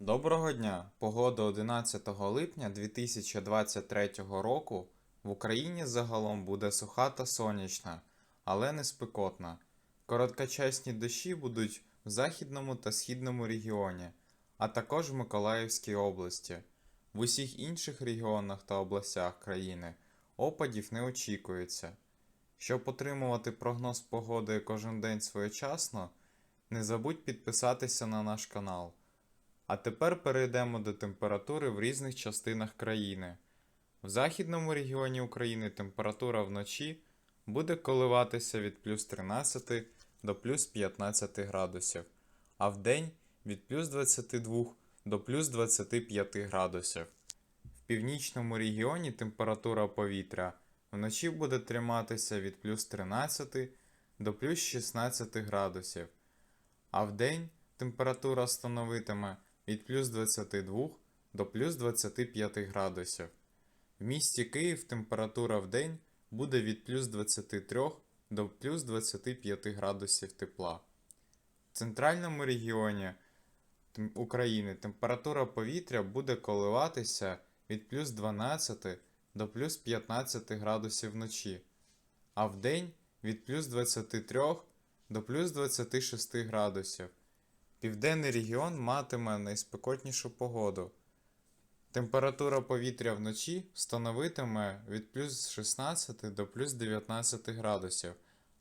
Доброго дня! Погода 11 липня 2023 року в Україні загалом буде суха та сонячна, але не спекотна. Короткочасні дощі будуть в західному та східному регіоні, а також в Миколаївській області. В усіх інших регіонах та областях країни опадів не очікується. Щоб отримувати прогноз погоди кожен день своєчасно, не забудь підписатися на наш канал. А тепер перейдемо до температури в різних частинах країни. В західному регіоні України температура вночі буде коливатися від плюс 13 до плюс 15 градусів, а вдень від плюс 22 до плюс 25 градусів. В північному регіоні температура повітря вночі буде триматися від плюс 13 до плюс 16 градусів, а вдень температура становитиме від плюс 22 до плюс 25 градусів. В місті Київ температура в день буде від плюс 23 до плюс 25 градусів тепла. В центральному регіоні України температура повітря буде коливатися від плюс 12 до плюс 15 градусів вночі, а в день від плюс 23 до плюс 26 градусів. Південний регіон матиме найспекотнішу погоду. Температура повітря вночі становитиме від плюс 16 до плюс 19 градусів,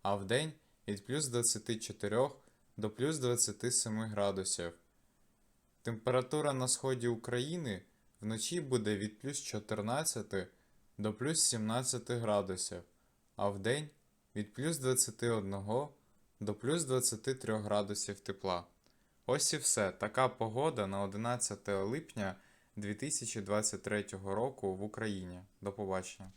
а вдень від плюс 24 до плюс 27 градусів. Температура на сході України вночі буде від плюс 14 до плюс 17 градусів, а вдень від плюс 21 до плюс 23 градусів тепла. Ось і все. Така погода на 11 липня 2023 року в Україні. До побачення.